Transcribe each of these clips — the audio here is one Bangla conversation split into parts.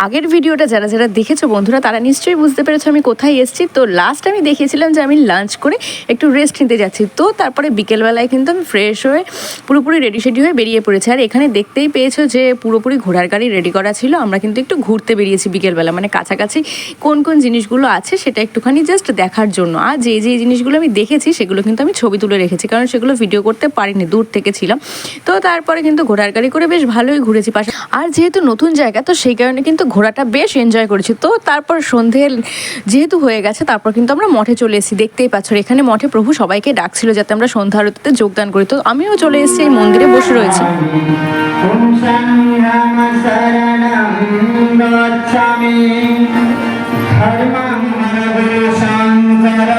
আগের ভিডিওটা যারা যারা দেখেছ বন্ধুরা, তারা নিশ্চয়ই বুঝতে পেরেছ আমি কোথায় এসেছি। তো লাস্ট আমি দেখিয়েছিলাম যে আমি লাঞ্চ করে একটু রেস্ট নিতে যাচ্ছি। তো তারপরে বিকেলবেলায় কিন্তু আমি ফ্রেশ হয়ে পুরোপুরি রেডি সেডি হয়ে বেরিয়ে পড়েছি। আর এখানে দেখতেই পেয়েছ যে পুরোপুরি ঘোড়ার গাড়ি রেডি করা ছিল। আমরা কিন্তু একটু ঘুরতে বেরিয়েছি বিকেলবেলা। মানে কাছাকাছি কোন কোন জিনিসগুলো আছে সেটা একটুখানি জাস্ট দেখার জন্য। আর যে যে জিনিসগুলো আমি দেখেছি সেগুলো কিন্তু আমি ছবি তুলে রেখেছি। কারণ সেগুলো ভিডিও করতে পারিনি, দূর থেকে ছিলাম। তো তারপরে কিন্তু ঘোড়ার গাড়ি করে বেশ ভালোই ঘুরেছি। পাশে আর যেহেতু নতুন জায়গা, তো সেই কারণে কিন্তু ঘোড়াটা বেশ এনজয় করেছি তো তারপর সন্ধে যেহেতু হয়ে গেছে তারপর কিন্তু আমরা মঠে চলে এসেছি দেখতেই পাচ্ছ আর এখানে মঠে প্রভু সবাইকে ডাকছিল যাতে আমরা সন্ধ্যা আরতিতে যোগদান করি তো আমিও চলে এসেছি এই মন্দিরে বসে রয়েছি ॐ सङ्घं शरणं गच्छामि धर्मं शङ्कर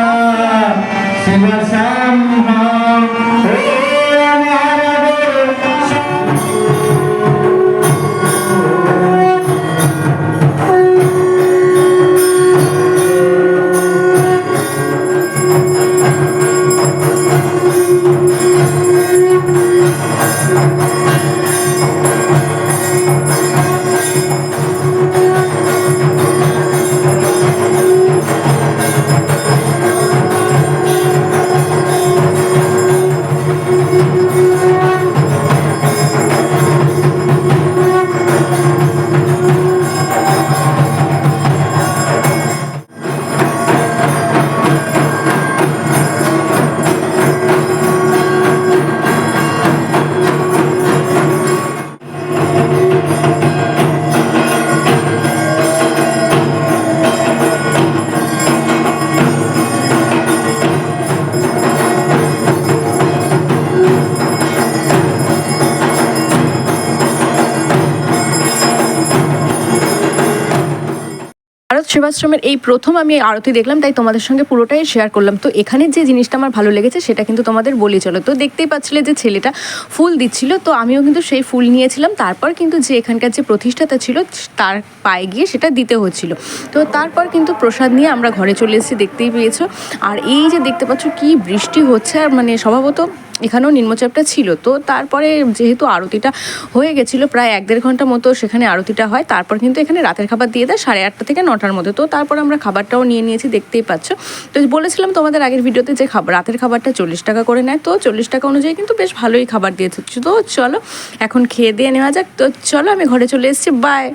সেবাশ্রমের এই প্রথম আমি আরতি দেখলাম, তাই তোমাদের সঙ্গে পুরোটাই শেয়ার করলাম। তো এখানে যে জিনিসটা আমার ভালো লেগেছে, সেটা কিন্তু তোমাদের বলি চলো। তো দেখতেই পাচ্ছিলে যে ছেলেটা ফুল দিচ্ছিল, তো আমিও কিন্তু সেই ফুল নিয়েছিলাম। তারপর কিন্তু যে এখানকার যে প্রতিষ্ঠাতা ছিল, তার পায়ে গিয়ে সেটা দিতে হচ্ছিল। তো তারপর কিন্তু প্রসাদ নিয়ে আমরা ঘরে চলে এসেছি, দেখতেই পেয়েছ। আর এই যে দেখতে পাচ্ছ কি বৃষ্টি হচ্ছে, আর মানে স্বভাবত এখানেও নিম্নচাপটা ছিল। তো তারপরে যেহেতু আরতিটা হয়ে গেছিল, প্রায় এক দেড় ঘণ্টা মতো সেখানে আরতিটা হয়। তারপর কিন্তু এখানে রাতের খাবার দিয়ে দেয় সাড়ে আটটা থেকে নটার মধ্যে। তো তারপর আমরা খাবারটাও নিয়ে নিয়েছি, দেখতেই পাচ্ছ। তো বলেছিলাম তোমাদের আগের ভিডিওতে যে খাবার রাতের খাবারটা চল্লিশ টাকা করে নেয়। তো চল্লিশ টাকা অনুযায়ী কিন্তু বেশ ভালোই খাবার দিয়েছে। তো চলো, এখন খেয়ে দিয়ে নেওয়া যাক। তো চলো, আমি ঘরে চলে এসেছি। বাই